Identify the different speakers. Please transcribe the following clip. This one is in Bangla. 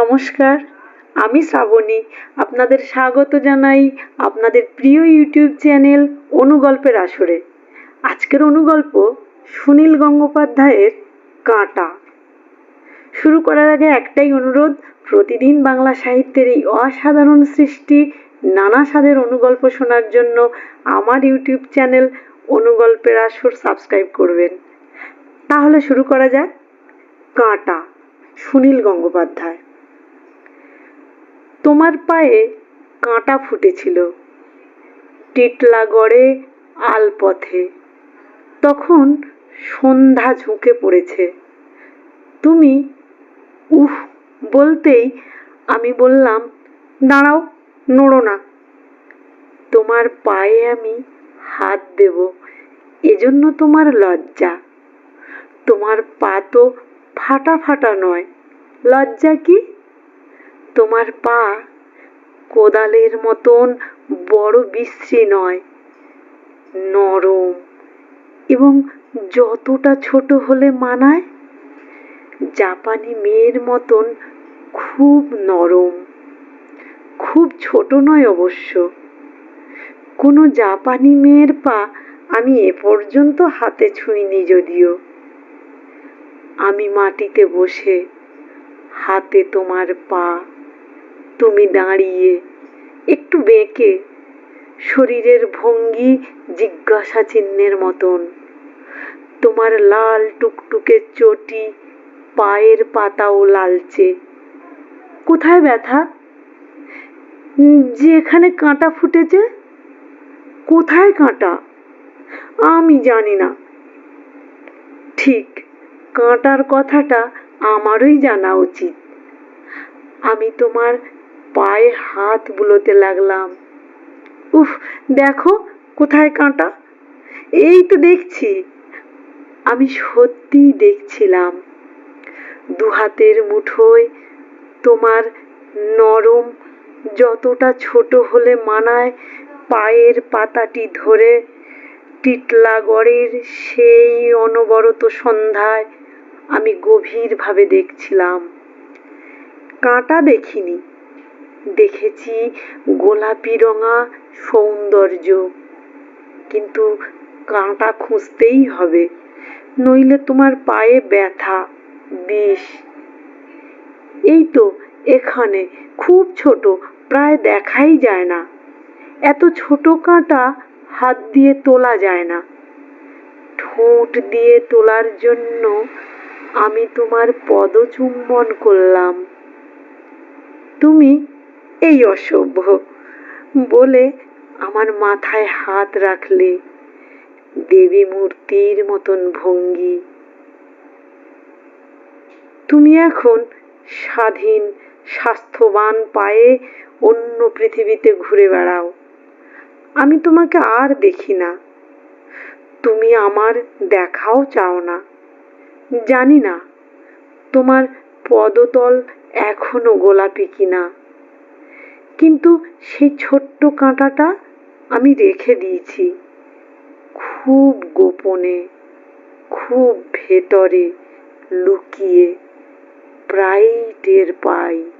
Speaker 1: নমস্কার, আমি শ্রাবণী। আপনাদের স্বাগত জানাই আপনাদের প্রিয় ইউটিউব চ্যানেল অনুগল্পের আসরে। আজকের অনুগল্প সুনীল গঙ্গোপাধ্যায়ের কাঁটা। শুরু করার আগে একটাই অনুরোধ, প্রতিদিন বাংলা সাহিত্যের এই অসাধারণ সৃষ্টি, নানা স্বাদের অনুগল্প শোনার জন্য আমার ইউটিউব চ্যানেল অনুগল্পের আসর সাবস্ক্রাইব করবেন। তাহলে শুরু করা যাক। কাঁটা, সুনীল গঙ্গোপাধ্যায়। তোমার পায়ে কাঁটা ফুটেছিল। টিটলাগড়ে আলপথে। তখন সন্ধ্যা ঝুঁকে পড়েছে। তুমি, উহ, বলতেই আমি বললাম, দাঁড়াও, নড়ো না। তোমার পায়ে আমি হাত দেব, এজন্য তোমার লজ্জা। তোমার পা তো ফাটা ফাটা নয়। লজ্জা কি? তোমার পা কোদালের মতন বড় বিশ্রী নয়, নরম এবং যতটা ছোট হলে মানায়? জাপানি মেয়ের মতন খুব নরম, খুব ছোট নয় অবশ্য। কোনো জাপানি মেয়ের পা আমি এ পর্যন্ত হাতে ছুঁইনি যদিও। আমি মাটিতে বসে হাতে তোমার পা তুমি দাঁড়িয়ে একটু বেঁকে শরীরের ভঙ্গি জিজ্ঞাসা চিহ্নের মতন। তোমার লাল টুকটুকে চটি পায়ের পাতাও লালচে। কোথায় ব্যথা? যেখানে কাঁটা ফুটেছে? কোথায় কাঁটা? আমি জানি না। ঠিক, কাঁটার কথাটা আমারই জানা উচিত। আমি তোমার পায়ে হাত বুলোতে লাগলাম। উফ, দেখো কোথায় কাঁটা। এই তো দেখছি। আমি সত্যিই দেখছিলাম। দু হাতের মুঠোয় তোমার নরম, যতটা ছোট হলে মানায় পায়ের পাতাটি ধরে টিটলাগড়ের সেই অনবরত সন্ধ্যায় আমি গভীরভাবে দেখছিলাম। কাঁটা দেখিনি। দেখেছি গোলাপি রঙা সৌন্দর্য। কিন্তু কাঁটা খুঁজতেই হবে, নইলে তোমার পায়ে ব্যথা, বিষ। এই তো, এখানে খুব ছোট, প্রায় দেখাই যায় না। এত ছোট কাঁটা হাত দিয়ে তোলা যায় না। ঠোঁট দিয়ে তোলার জন্য আমি তোমার পদচুম্বন করলাম। তুমি এই অসভ্য। বলে আমার মাথায় হাত রাখলে দেবী মূর্তির মতন ভঙ্গি। তুমি এখন স্বাধীন, স্বাস্থ্যবান পায়ে অন্য পৃথিবীতে ঘুরে বেড়াও। আমি তোমাকে আর দেখি না। তুমি আমার দেখাও চাও না। জানি না তোমার পদতল এখনও গোলাপি কিনা। কিন্তু সেই ছোট্ট কাঁটাটা আমি রেখে দিয়েছি। খুব গোপনে, খুব ভেতরে লুকিয়ে, প্রায়ই টের পাই।